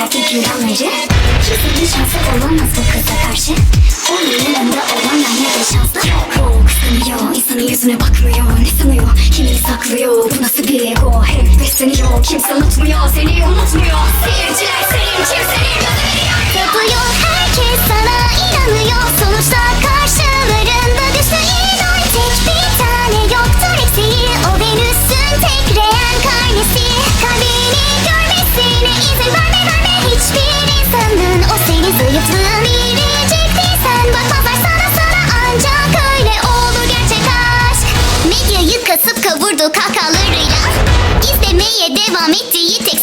erkek ilanları Kimsenin şansı olamaz bu kıza karşı. Onun yanında olanlar ne de şanslı. O kıskanıyor insanın yüzüne bakmıyor. Ne sanıyor kimini saklıyor? Bu nasıl bir ego? Hep besleniyor. Kimse unutmuyor. Seni unutmuyor zayıflığın bilecek değilsen Bakmazlar. Sana sana ancak öyle olur. Gerçek aşk. Medyayı kasıp kavurdu kahkahalarıyla. İzlemeye devam ettiği tek